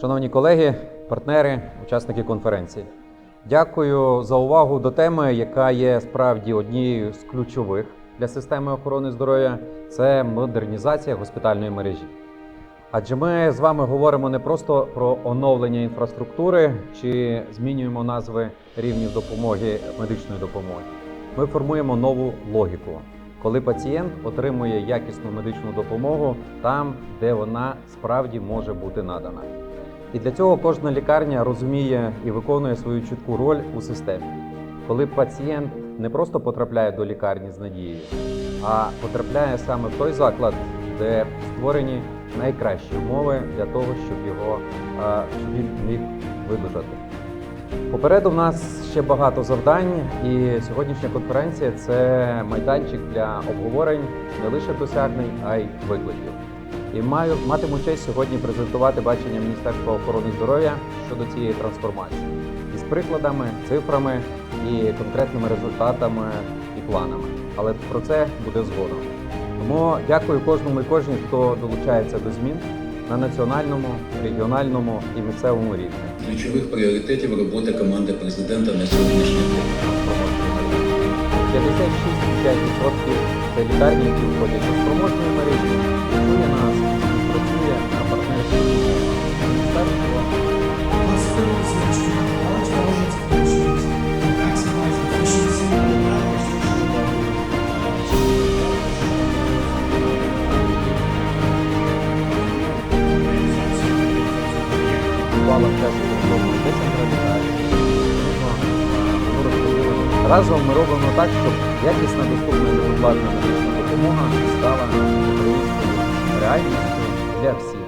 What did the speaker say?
Шановні колеги, партнери, учасники конференції, дякую за увагу до теми, яка є справді однією з ключових для системи охорони здоров'я це модернізація госпітальної мережі. Адже ми з вами говоримо не просто про оновлення інфраструктури чи змінюємо назви рівнів допомоги медичної допомоги. Ми формуємо нову логіку, коли пацієнт отримує якісну медичну допомогу там, де вона справді може бути надана. І для цього кожна лікарня розуміє і виконує свою чітку роль у системі. Коли пацієнт не просто потрапляє до лікарні з надією, а потрапляє саме в той заклад, де створені найкращі умови для того, щоб його щоб він міг видужати. Попереду в нас ще багато завдань, і сьогоднішня конференція це майданчик для обговорень не лише досягнень, а й викликів. І маю матиму честь сьогодні презентувати бачення Міністерства охорони здоров'я щодо цієї трансформації із прикладами, цифрами і конкретними результатами і планами. Але про це буде згодом. Тому дякую кожному і кожній, хто долучається до змін на національному, регіональному і місцевому рівні. Ключових пріоритетів роботи команди президента на сьогоднішній день. 56,5% це лікарні, які входять до спроможної мережі, чує нас вклала часу розробку децентралізації. Разом ми робимо так, щоб якісна, доступна і безоплатна медична допомога стала українською реальністю для всіх.